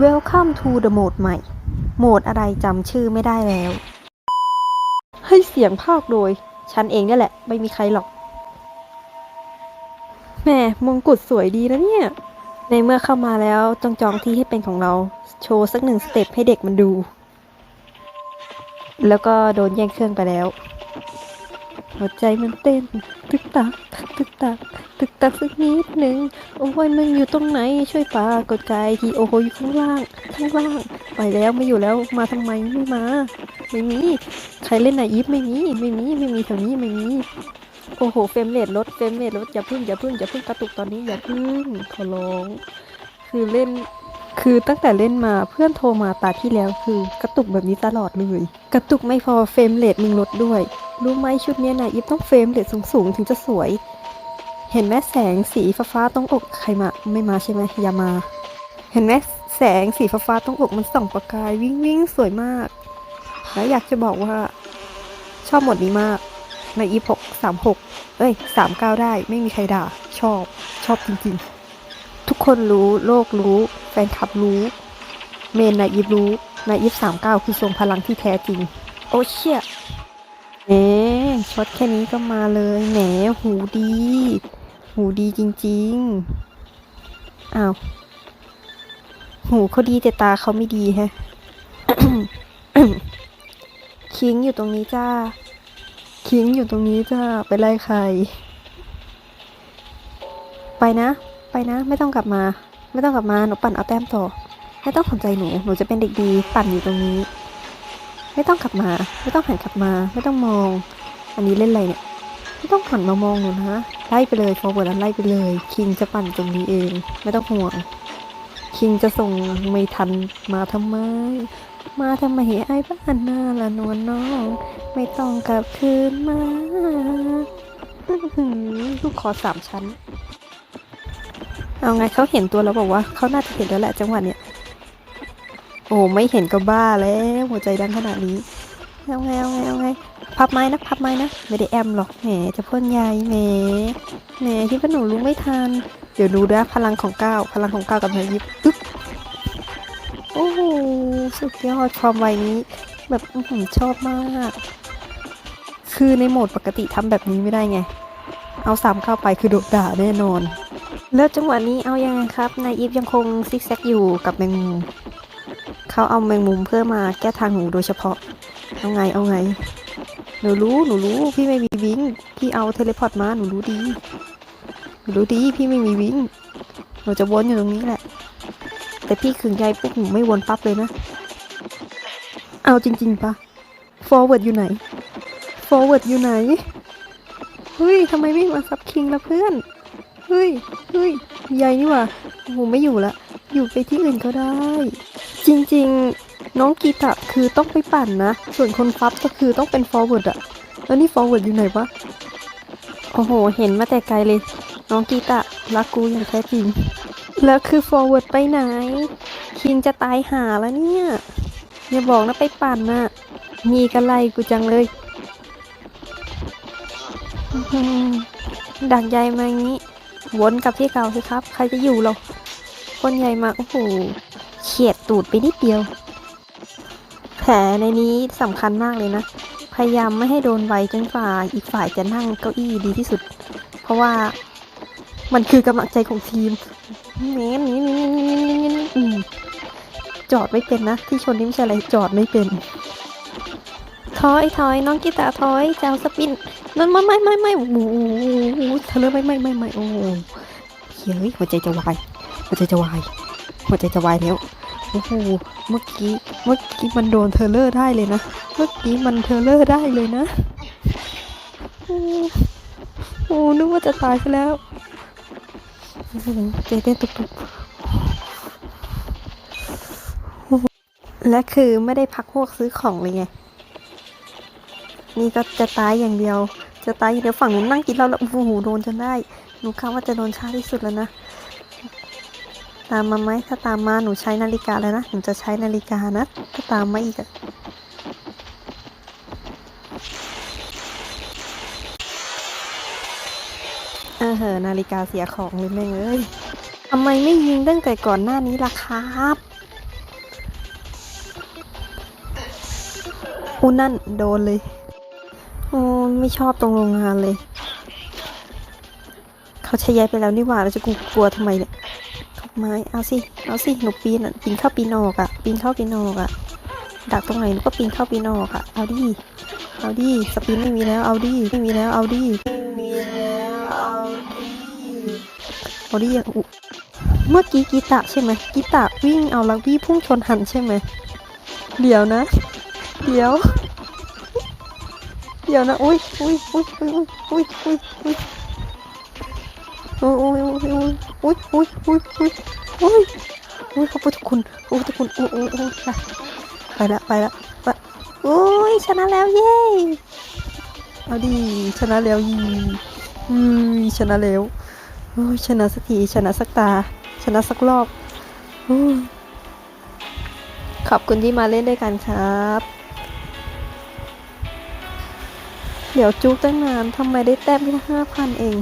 Welcome to the mode ใหม่ โหมดอะไรจำชื่อไม่ได้แล้ว ให้เสียงภาคโดย ฉันเองเนี่ยแหละ ไม่มีใครหรอก แม่มงกุฎสวยดีนะเนี่ย ในเมื่อเข้ามาแล้วจองจองที่ให้เป็นของเรา โชว์สักหนึ่งสเต็ปให้เด็กมันดู แล้วก็โดนแย่งเครื่องไปแล้ว หัวใจมันเต้น ตึกตัก ตึกตัก ตึกตักสักนิดหนึ่งโอ้ยมึงอยู่ตรงไหน ช่วยปากดใจทีโอ้โหอยู่ข้างล่าง ข้างล่าง ไปแล้วไม่อยู่แล้วมาทำไมไม่มา ไม่มี ใครเล่นนาอีฟไม่มีไม่มีไม่มีแถวนี้ไม่มีโอ้โหเฟรมเรทลดเฟรมเรทลดอย่าพึ่งอย่าพึ่งอย่าพึ่งกระตุกตอนนี้อย่าพึ่งขอร้อง คือเล่น คือตั้งแต่เล่นมาเพื่อนโทรมาตาที่แล้วคือกระตุกแบบนี้ตลอดเลยกระตุกไม่พอเฟรมเรทมึงลดด้วยรู้ไหมชุดนี้นะอีฟต้องเฟรมเรทสูงๆถึงจะสวย เห็นไหมแสงสีฟ้าๆต้องอกใครมาไม่มาใช่ไหมอย่ามา เห็นไหมแสงสีฟ้าๆต้องอกมันส่องประกายวิ่งวิ่งสวยมาก แล้วอยากจะบอกว่า ชอบหมดนี้มาก ในอีพกสามหกเอ้ยสามเก้าได้ไม่มีใครด่า ชอบชอบจริงๆ ทุกคนรู้โลกรู้ แฟนคลับรู้ เมนนายอีฟรู้นายอีฟสามเก้าคือทรงพลังที่แท้จริง โอเชี่ยแหมช็อตแค่นี้ก็มาเลยแหมหูดี หูดีจริงๆ อ้าว หูเขาดีแต่ตาเขาไม่ดีแฮะคิงอยู่ตรงนี้จ้า คิงอยู่ตรงนี้จ้า ไปไล่ใคร ไปนะ ไปนะ ไม่ต้องกลับมา ไม่ต้องกลับมา หนูปั่นเอาแต้มต่อ ไม่ต้องสนใจหนู หนูจะเป็นเด็กดี ปั่นอยู่ตรงนี้ ไม่ต้องกลับมา ไม่ต้องหันกลับมา ไม่ต้องมอง อันนี้เล่นอะไรเนี่ย ไม่ต้องหันมามองหนูนะ ไล่ไปเลยฟอร์เวิร์ดไล่ไปเลย คิงจะปั่นตรงนี้เอง ไม่ต้องห่วง คิงจะส่งไม่ทันมาทำไม มาทำไมไอ้บ้านหน้าละนวลน้อง ไม่ต้องกลับคืนมาหือลูกคอสามชั้น เอาไงเขาเห็นตัวแล้วบอกว่าเขาน่าจะเห็นแล้วแหละจังหวะเนี้ย โอ้ไม่เห็นก็บ้าแล้ว หัวใจดังขนาดนี้ เอาไงเอาไงเอาไงพับไม้นะพับไม้นะไม่ได้แอมหรอกแหมจะพ่นใยแหมแหมที่พ่อหนูรู้ไม่ทันเดี๋ยวดูนะพลังของก้าวพลังของก้าวกับนายยิบปึ๊บโอ้โหสุดยอดความไวนี้ แบบอื้อหือชอบมาก คือในโหมดปกติทำแบบนี้ไม่ได้ไง เอาสามเข้าไปคือโดดด่าแน่นอน แล้วจังหวะนี้เอายังไงครับนายอีฟยังคงซิกแซกอยู่กับแมงมุมเขาเอาแมงมุมเพื่อมาแก้ทางหูโดยเฉพาะ เอาไง เอาไง หนูรู้ หนูรู้ พี่ไม่มีวิงพี่เอาเทเลพอร์ตมา หนูรู้ดี หนูรู้ดี พี่ไม่มีวิงหนูจะวนอยู่ตรงนี้แหละ แต่พี่ขึงใยปุ๊บหนูไม่วนปั๊บเลยนะ เอาจริง ๆปะ forward อยู่ไหน forward อยู่ไหน เฮ้ยทำไมไม่มาซับคิงละเพื่อน เฮ้ย เฮ้ย ใหญ่นี่ว่าโอ้โหไม่อยู่ละ อยู่ไปที่อื่นก็ได้ จริง ๆ น้องกีตะคือต้องไปปั่นนะ ส่วนคนฟับก็คือต้องเป็น forward อะแล้วนี่ forward อยู่ไหนวะ โอ้โห เห็นมาแต่ไกลเลย น้องกีตะรักกูอย่างแท้จริง แล้วคือ forward ไปไหน คิงจะตายหาแล้วเนี่ย อย่าบอกนะไปปั่นน่ะมีกระไลกูจังเลย ดักใหญ่มาอย่างนี้ วนกับที่เก่าสิครับ ใครจะอยู่หรอกคนใหญ่มา โอ้โหเฉียดตูดไปนิดเดียว แผลในนี้สำคัญมากเลยนะ พยายามไม่ให้โดนไวจนกว่าอีกฝ่ายจะนั่งเก้าอี้ดีที่สุด เพราะว่ามันคือกำลังใจของทีมเน้นนี่นี่นี่นี่นี่นี่อืมจอดไม่เป็นนะ ที่ชนนี่ไม่ใช่อะไรจอดไม่เป็นถอยถอยน้องกีตาร์ถอยจะเอาสปินนั่นไม่ไม่ไม่ไม่โอ้โหเธอเลไม่ไม่ไม่ไม่โอ้โหเฮ้ยหัวใจจะวายหัวใจจะวายหัวใจจะวายแล้ว โอ้โห เมื่อกี้ เมื่อกี้มันโดนเทเลอร์ได้เลยนะ เมื่อกี้มันเทเลอร์ได้เลยนะ โอ้โหนึกว่าจะตายซะแล้วโอ้โหใจเต้นตุกๆและคือไม่ได้พักพวกซื้อของเลยไง นี่ก็จะตายอย่างเดียว จะตายอย่างเดียวฝั่งนู้นนั่งกินเราแล้ว โอ้โห โดนจนได้ หนูคาดว่าจะโดนช้าที่สุดแล้วนะ ตามมาไหมถ้าตามมาหนูใช้นาฬิกาแล้วนะหนูจะใช้นาฬิกานะถ้าตามมาอีกอะเออเหอนาฬิกาเสียของเลยแม่งเอ้ยทำไมไม่ยิงตั้งแต่ก่อนหน้านี้ล่ะครับ อุนั่นโดนเลยโอ้ไม่ชอบตรงโรงงานเลย เขาใช้ย้ายไปแล้วนี่หว่าเราจะกลัวทำไมเนี่ย ไม้ เอาสิ เอาสิ หนูปีนอะปีนเข้าปีนออกอะปีนเข้าปีนออกอะดักตรงไหนหนูก็ปีนเข้าปีนออกอะเอาดิ เอาดิ สปีนไม่มีแล้ว เอาดิ ไม่มีแล้ว เอาดิไม่มีแล้วเอาดิเอาดิอะอุ๊เมื่อกี้กีตะใช่ไหมกีตะวิ่งเอาลักบี้พุ่งชนหันใช่ไหมเดี๋ยวนะ เดี๋ยว เดี๋ยวนะ อุ้ยอุ้ยอุ้ยอุ้ยอุ้ยอุ้ยอุ้ย โอ้ยโอ้ยโอ้ยโอ้ยโอ้ยโอ้ยโอ้ยโอ้ยโอ้ยขอบพระคุณขอบพระคุณโอ้ยโอ้ยโอ้ยไปละไปละไปโอ้ยชนะแล้วเย้เอาดีชนะแล้วยีอืมชนะแล้วโอ้ยชนะสักทีชนะสักตา ชนะสักรอบโอ้ยขอบคุณที่มาเล่นด้วยกันครับ เดี๋ยวจุกตั้งนานทำไมได้แต้มแค่ห้าพันเอง